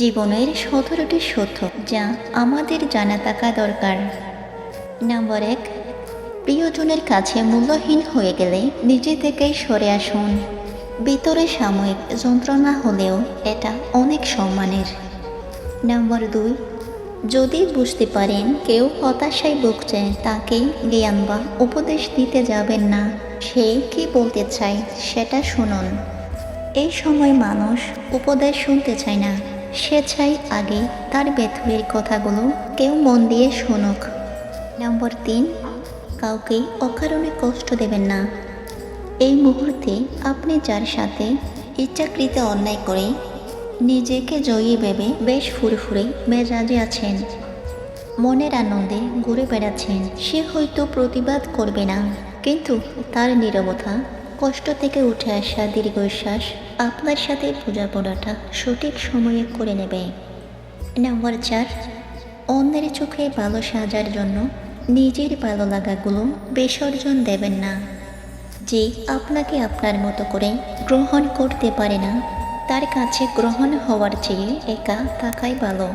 জীবনের সতেরোটি সত্য যা আমাদের জানা থাকা দরকার। নাম্বার এক, প্রিয়জনের কাছে মূল্যহীন হয়ে গেলে নিজে থেকেই সরে আসুন। ভিতরে সাময়িক যন্ত্রণা হলেও এটা অনেক সম্মানের। নাম্বার দুই, যদি বুঝতে পারেন কেউ হতাশায় ভুগছে তাকে জ্ঞান বা উপদেশ দিতে যাবেন না। সে কি বলতে চায়, সেটা শুনুন। এই সময় মানুষ উপদেশ শুনতে চায় না। সে চায় আগে তার ভেতরের কথাগুলো কেউ মন দিয়ে শুনুক। নম্বর তিন, কাউকে অকারণে কষ্ট দেবেন না। এই মুহূর্তে আপনি যার সাথে ইচ্ছাকৃত অন্যায় করে নিজেকে জয়ী ভেবে বেশ ফুরফুরে মেজাজে আছেন। মনের আনন্দে ঘুরে বেড়াচ্ছেন। সে হয়তো প্রতিবাদ করবে না, কিন্তু তার নীরবতা কষ্ট থেকে উঠে আসা দীর্ঘশ্বাস আপনার সাথে বোঝাপড়াটা সঠিক সময়ে করে নেবে। নাম্বার চার, অন্যের চোখে ভালো সাজার জন্য নিজের ভালো লাগাগুলো বিসর্জন দেবেন না। যে আপনাকে আপনার মতো করে গ্রহণ করতে পারে না, তার কাছে গ্রহণ হওয়ার চেয়ে একা থাকাই ভালো।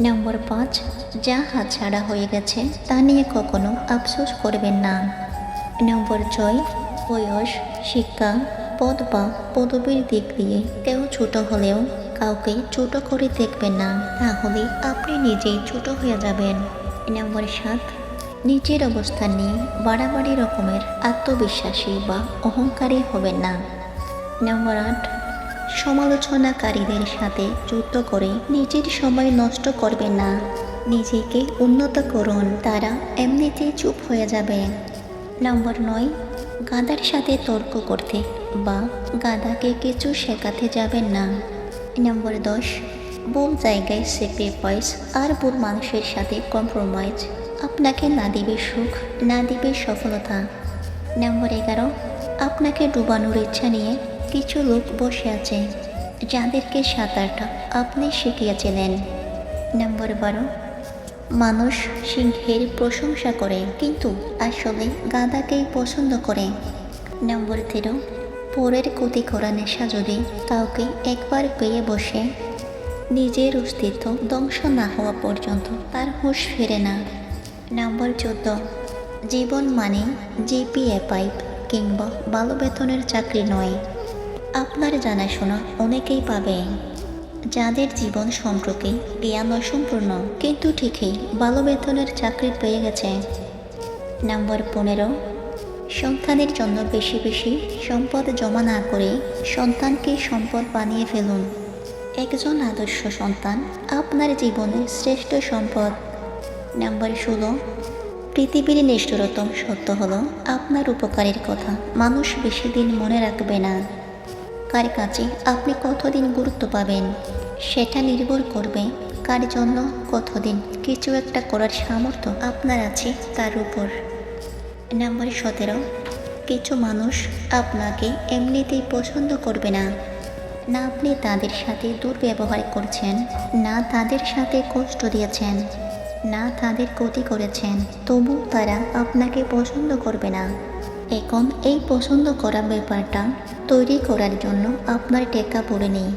নম্বর পাঁচ, যা হাতছাড়া হয়ে গেছে তা নিয়ে কখনো আফসোস করবেন না। নম্বর ছয় বয়স, শিক্ষা, পদ বা পদবীর দিক দিয়ে কেউ ছোট হলেও কাউকে ছোট করে দেখবেন না। তাহলে আপনি নিজেই ছোট হয়ে যাবেন। নম্বর সাত, নিজের অবস্থান নিয়ে বাড়াবাড়ি রকমের আত্মবিশ্বাসী বা অহংকারী হবেন না। নম্বর আট, সমালোচনাকারীদের সাথে যুদ্ধ করে নিজের সময় নষ্ট করবেন না। নিজেকে উন্নত করুন, তারা এমনিতেই চুপ হয়ে যাবে। নম্বর নয় গাদার সাথে তর্ক করতে, বা, গাদাকে কিছু শেখাতে যাবেন না। নম্বর দশ, ভুল জায়গায় স্যাক্রিফাইস আর ভুল মানুষের সাথে কম্প্রোমাইজ আপনাকে না দিবে সুখ, না দিবে সফলতা। নম্বর এগারো, আপনাকে ডুবানোর ইচ্ছা নিয়ে কিছু লোক বসে আছে, যাদেরকে সাঁতারটা আপনি শিখিয়েছিলেন। নম্বর বারো মানুষ সিংহের প্রশংসা করে, কিন্তু আসলে গাদাকেই পছন্দ করে। নম্বর তেরো পরের ক্ষতি করা নেশা যদি কাউকে একবার পেয়ে বসে, নিজের অস্তিত্ব ধ্বংস না হওয়া পর্যন্ত তার হুঁশ ফেরে না। নম্বর চোদ্দ, জীবন মানে জিপিএ পাইপ কিংবা ভালো বেতনের চাকরি নয়। আপনার জানাশোনা অনেকেই পাবে। যাদের জীবন সম্পর্কে জ্ঞান অসম্পূর্ণ, কিন্তু ঠিকই ভালো বেতনের চাকরি পেয়ে গেছে। নাম্বার পনেরো, সন্তানের জন্য বেশি বেশি সম্পদ জমা না করে সন্তানকে সম্পদ বানিয়ে ফেলুন। একজন আদর্শ সন্তান আপনার জীবনের শ্রেষ্ঠ সম্পদ। নাম্বার ষোলো, পৃথিবীর নিষ্ঠুরতম সত্য হলো আপনার উপকারের কথা। মানুষ বেশি দিন মনে রাখবে না। কার কাছে আপনি কতদিন গুরুত্ব পাবেন? সেটা নির্ভর করবে কার জন্য কতদিন। কিছু একটা করার সামর্থ্য আপনার আছে তার উপর। নাম্বার সতেরো, কিছু মানুষ আপনাকে এমনিতেই পছন্দ করবে না। না আপনি তাদের সাথে দুর্ব্যবহার করছেন, না তাদের সাথে কষ্ট দিয়েছেন, না তাদের ক্ষতি করেছেন, তবু তারা আপনাকে পছন্দ করবে না। এখন এই পছন্দ করা ব্যাপারটা তৈরি করার জন্য আপনার টেকা পড়ে নেই।